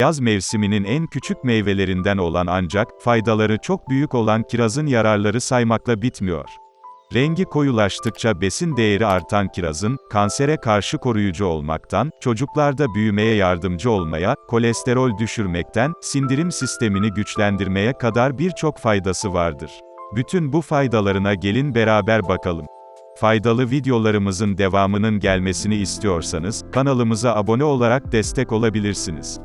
Yaz mevsiminin en küçük meyvelerinden olan ancak, faydaları çok büyük olan kirazın yararları saymakla bitmiyor. Rengi koyulaştıkça besin değeri artan kirazın, kansere karşı koruyucu olmaktan, çocuklarda büyümeye yardımcı olmaya, kolesterol düşürmekten, sindirim sistemini güçlendirmeye kadar birçok faydası vardır. Bütün bu faydalarına gelin beraber bakalım. Faydalı videolarımızın devamının gelmesini istiyorsanız, kanalımıza abone olarak destek olabilirsiniz.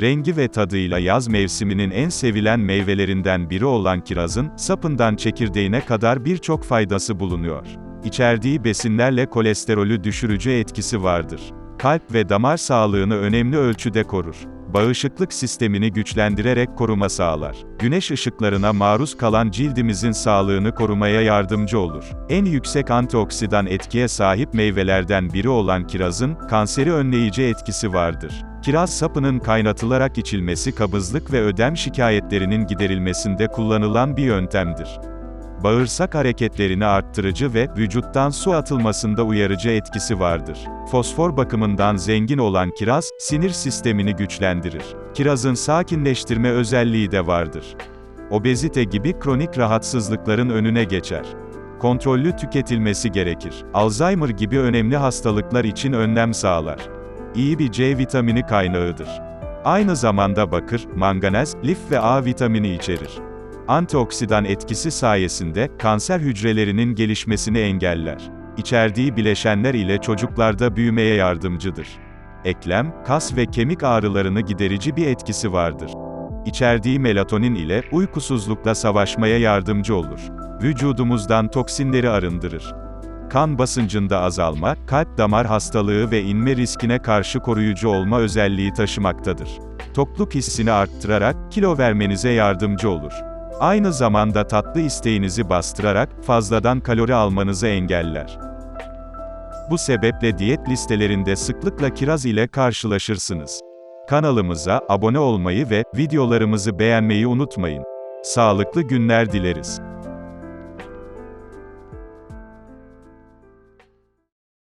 Rengi ve tadıyla yaz mevsiminin en sevilen meyvelerinden biri olan kirazın, sapından çekirdeğine kadar birçok faydası bulunuyor. İçerdiği besinlerle kolesterolü düşürücü etkisi vardır. Kalp ve damar sağlığını önemli ölçüde korur. Bağışıklık sistemini güçlendirerek koruma sağlar. Güneş ışıklarına maruz kalan cildimizin sağlığını korumaya yardımcı olur. En yüksek antioksidan etkiye sahip meyvelerden biri olan kirazın, kanseri önleyici etkisi vardır. Kiraz sapının kaynatılarak içilmesi kabızlık ve ödem şikayetlerinin giderilmesinde kullanılan bir yöntemdir. Bağırsak hareketlerini arttırıcı ve vücuttan su atılmasında uyarıcı etkisi vardır. Fosfor bakımından zengin olan kiraz, sinir sistemini güçlendirir. Kirazın sakinleştirme özelliği de vardır. Obezite gibi kronik rahatsızlıkların önüne geçer. Kontrollü tüketilmesi gerekir. Alzheimer gibi önemli hastalıklar için önlem sağlar. İyi bir C vitamini kaynağıdır. Aynı zamanda bakır, manganez, lif ve A vitamini içerir. Antioksidan etkisi sayesinde kanser hücrelerinin gelişmesini engeller. İçerdiği bileşenler ile çocuklarda büyümeye yardımcıdır. Eklem, kas ve kemik ağrılarını giderici bir etkisi vardır. İçerdiği melatonin ile uykusuzlukla savaşmaya yardımcı olur. Vücudumuzdan toksinleri arındırır. Kan basıncında azalma, kalp damar hastalığı ve inme riskine karşı koruyucu olma özelliği taşımaktadır. Tokluk hissini arttırarak kilo vermenize yardımcı olur. Aynı zamanda tatlı isteğinizi bastırarak fazladan kalori almanızı engeller. Bu sebeple diyet listelerinde sıklıkla kiraz ile karşılaşırsınız. Kanalımıza abone olmayı ve videolarımızı beğenmeyi unutmayın. Sağlıklı günler dileriz.